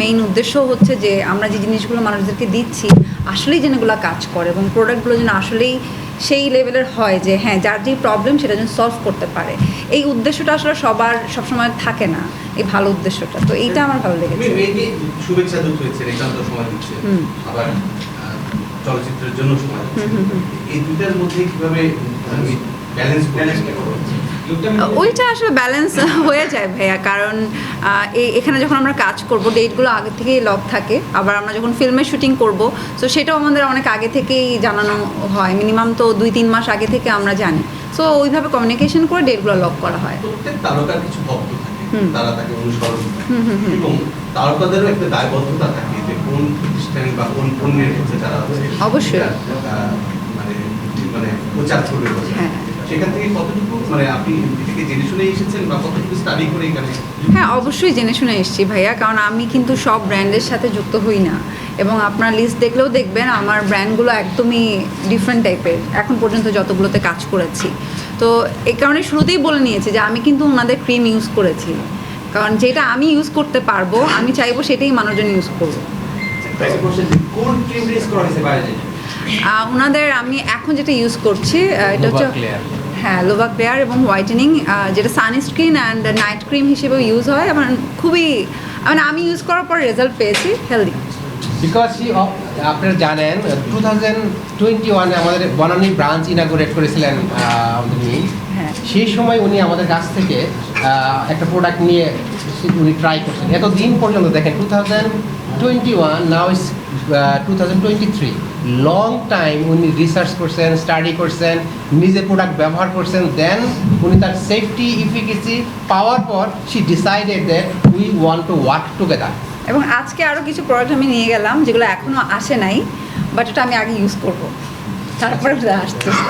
Main উদ্দেশ্য হচ্ছে যে আমরা যে জিনিসগুলো মানুষদেরকে দিচ্ছি আসলেই যেন এগুলো কাজ করে এবং প্রোডাক্টগুলো যেন আসলেই সেই লেভেলের হয় যে হ্যাঁ যার যেই প্রবলেম সেটা যেন সলভ করতে পারে। এই উদ্দেশ্যটা আসলে সবার সবসময় থাকে না এই ভালো উদ্দেশ্যটা। তো এইটা আমার ভালো লেগেছে। শুভেচ্ছা দূত হয়েছে একান্ত সময় দিচ্ছে। আবার চলচ্চিত্রের জন্য সময়। এই দুইটার মধ্যে কীভাবে ব্যালেন্স ব্যালেন্স করো ওইটা আসলে ব্যালেন্স হয়ে যায় ভাইয়া কারণ এখানে যখন আমরা কাজ করব ডেটগুলো আগে থেকেই লক থাকে আবার আমরা যখন ফিল্মের শুটিং করব তো সেটাও আমাদের অনেক আগে থেকেই জানানো হয় মিনিমাম তো দুই তিন মাস আগে থেকে আমরা জানি সো ওইভাবে কমিউনিকেশন করে ডেটগুলো লক করা হয় তারকার কিছু ভক্ত হুম। তারা তাকে অনুসরণ হুম, হুম, হুম। এবং তারকাদেরও একটা দায়বদ্ধতা থাকে যে কোন প্রতিষ্ঠান বা কোন পণ্যের হচ্ছে তারা অবশ্যই। মানে মানে প্রচার করবে হ্যাঁ। থেকে কতটুকু? মানে আপনি জেনে শুনে এসেছেন বা কতটুকু স্টাডি করে এখানে হ্যাঁ অবশ্যই জেনে শুনে এসেছি ভাইয়া কারণ আমি কিন্তু সব ব্র্যান্ডের সাথে যুক্ত হই না। এবং আপনার লিস্ট দেখলেও দেখবেন আমার ব্র্যান্ডগুলো একদমই ডিফারেন্ট টাইপের এখন পর্যন্ত যতগুলোতে কাজ করেছি। তো এই কারণে শুরুতেই বলে নিয়েছি যে আমি কিন্তু ওনাদের ক্রিম ইউজ করেছি। কারণ যেটা আমি ইউজ করতে পারব আমি চাইব সেটাই মানুষজন ইউজ করব কোন ক্রিম রিলিজ করা হয়েছে বাইরে আহ, ওনাদের আমি এখন যেটা ইউজ করছি এটা হচ্ছে। হ্যাঁ লোভা ক্লেয়ার এবং হোয়াইটেনিং যেটা সানস্ক্রিন অ্যান্ড নাইট ক্রিম হিসেবেও ইউজ হয়। এবং খুবই মানে আমি ইউজ করার পর রেজাল্ট পেয়েছি হেলদি বিকজ আপনারা জানেন টু থাউজেন্ড টোয়েন্টি ওয়ানে আমাদের বনানী ব্রাঞ্চ ইনাগুরেট করেছিলেন উনি হ্যাঁ। সেই সময় উনি আমাদের কাছ থেকে একটা প্রোডাক্ট নিয়ে উনি ট্রাই করছেন। এত দিন পর্যন্ত দেখেন two thousand twenty one now is two thousand twenty three long time উনি রিসার্চ করছেন স্টাডি করছেন নিজে প্রোডাক্ট ব্যবহার করছেন দেন উনি তার সেফটি ইফিকেসি পাওয়ার পর she decided that we want to work together এবং আজকে আরও কিছু প্রোডাক্ট আমি নিয়ে গেলাম যেগুলো এখনও আসে নাই বাট ওটা আমি আগে ইউজ করব তারপরে ওটা আসতেছে